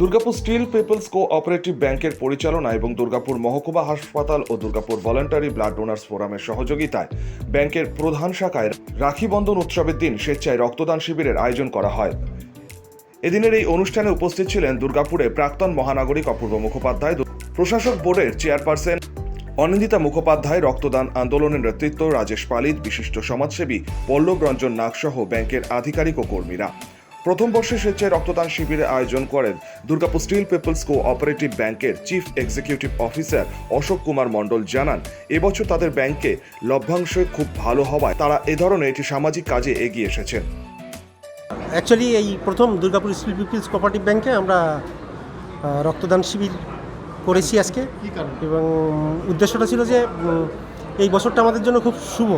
Durgapur steel people's cooperative ব্যাংকের পরিচালনা এবং দুর্গাপুর মহকুমা হাসপাতাল ও দুর্গাপুর ভলান্টারি ব্লাড ডোনার্স ফোরামের সহযোগিতায় ব্যাংকের প্রধান শাখায় রাখি বন্ধন উৎসবের দিন স্বেচ্ছায় রক্তদান শিবিরের আয়োজন করা হয়। এদিনের এই অনুষ্ঠানে উপস্থিত ছিলেন দুর্গাপুরে প্রাক্তন মহানাগরিক অপূর্ব মুখোপাধ্যায়, প্রশাসক বোর্ডের চেয়ারপারসন অনিন্দিতা মুখোপাধ্যায়, রক্তদান আন্দোলনের নেতৃত্ব রাজেশ পালিত, বিশিষ্ট সমাজসেবী পল্লব রঞ্জন নাগসহ ব্যাংকের আধিকারিক ও কর্মীরা। প্রথম বর্ষে স্বেচ্ছায় রক্তদান শিবিরের আয়োজন করেন Durgapur steel peoples cooperative ব্যাংকের chief executive officer Ashok Kumar Mondal জানান, এবছর তাদের ব্যাংকে লভ্যাংশ খুব ভালো হওয়ায় তারা এ ধরনের একটি সামাজিক কাজে এগিয়ে এসেছেন। অ্যাকচুয়ালি এই প্রথম দুর্গাপুর স্টিল পিপলস কোঅপারেটিভ ব্যাংকে আমরা রক্তদান শিবির করেছি আজকে। এবং উদ্দেশ্যটা ছিল যে এই বছরটা আমাদের জন্য খুব শুভ।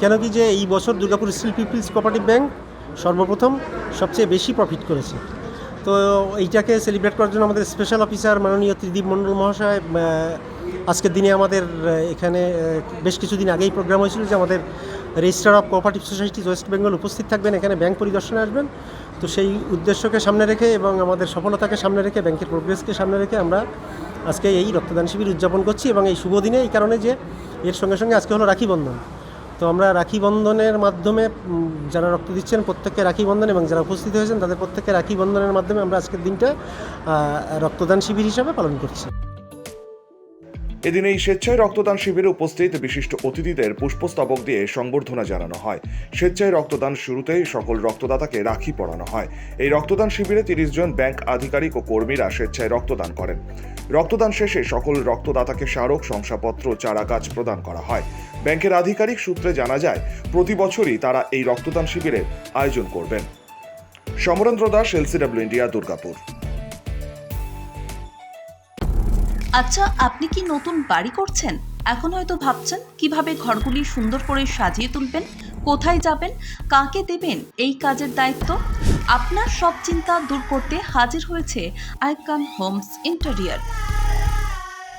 কেন কি যে এই বছর Durgapur steel peoples cooperative bank সর্বপ্রথম সবচেয়ে বেশি প্রফিট করেছে। তো এইটাকে সেলিব্রেট করার জন্য আমাদের স্পেশাল অফিসার মাননীয় ত্রিদীপ মণ্ডল মহাশয় আজকের দিনে আমাদের এখানে বেশ কিছুদিন আগেই প্রোগ্রাম হয়েছিল যে আমাদের registrar of cooperative societies West Bengal উপস্থিত থাকবেন, এখানে ব্যাংক পরিদর্শনে আসবেন। তো সেই উদ্দেশ্যকে সামনে রেখে এবং আমাদের সফলতাকে সামনে রেখে, ব্যাংকের প্রোগ্রেসকে সামনে রেখে আমরা আজকে এই রক্তদান শিবির উদযাপন করছি এবং এই শুভ দিনে এই কারণে যে এর সঙ্গে সঙ্গে আজকে হলো রাখি বন্ধন। তো আমরা রাখি বন্ধনের মাধ্যমে যারা রক্ত দিচ্ছেন প্রত্যেককে রাখি বন্ধন এবং যারা উপস্থিত হয়েছেন তাদের প্রত্যেককে রাখি বন্ধনের মাধ্যমে আমরা আজকের দিনটা রক্তদান শিবির হিসাবে পালন করছি। এদিন এই স্বেচ্ছায় রক্তদান শিবিরে উপস্থিত বিশিষ্ট অতিথিদের পুষ্পস্তবক দিয়ে সংবর্ধনা জানানো হয়। স্বেচ্ছায় রক্তদান শুরুতেই সকল রক্তদাতাকে রাখি পরানো হয়। এই রক্তদান শিবিরে তিরিশ জন ব্যাংক আধিকারিক ও কর্মীরা স্বেচ্ছায় রক্তদান করেন। রক্তদান শেষে সকল রক্তদাতাকে স্মারক শংসাপত্র চারা গাছ প্রদান করা হয়। ব্যাংকের আধিকারিক সূত্রে জানা যায়, প্রতি বছরই তারা এই রক্তদান শিবিরের আয়োজন করবেন। Samarendra Das, LCW India, Durgapur. আচ্ছা আপনি কি নতুন বাড়ি করছেন? এখন হয়তো ভাবছেন, কীভাবে ঘরগুলি সুন্দর করে সাজিয়ে তুলবেন, কোথায় যাবেন, কাকে দেবেন, এই কাজের দায়িত্ব? আপনার সব চিন্তা দূর করতে হাজির হয়েছে icon homes interior.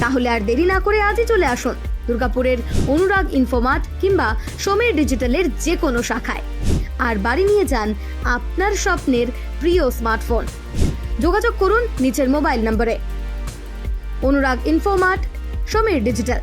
তাহলে আর দেরি না করে আজই চলে আসুন দুর্গাপুরের অনুরাগ ইনফোমার্ট কিংবা সমীর ডিজিটালের যে কোনো শাখায়। আর বাড়ি নিয়ে যান আপনার স্বপ্নের প্রিয় স্মার্টফোন। যোগাযোগ করুন নিচের মোবাইল নম্বরে। Anurag Infomart Samir digital.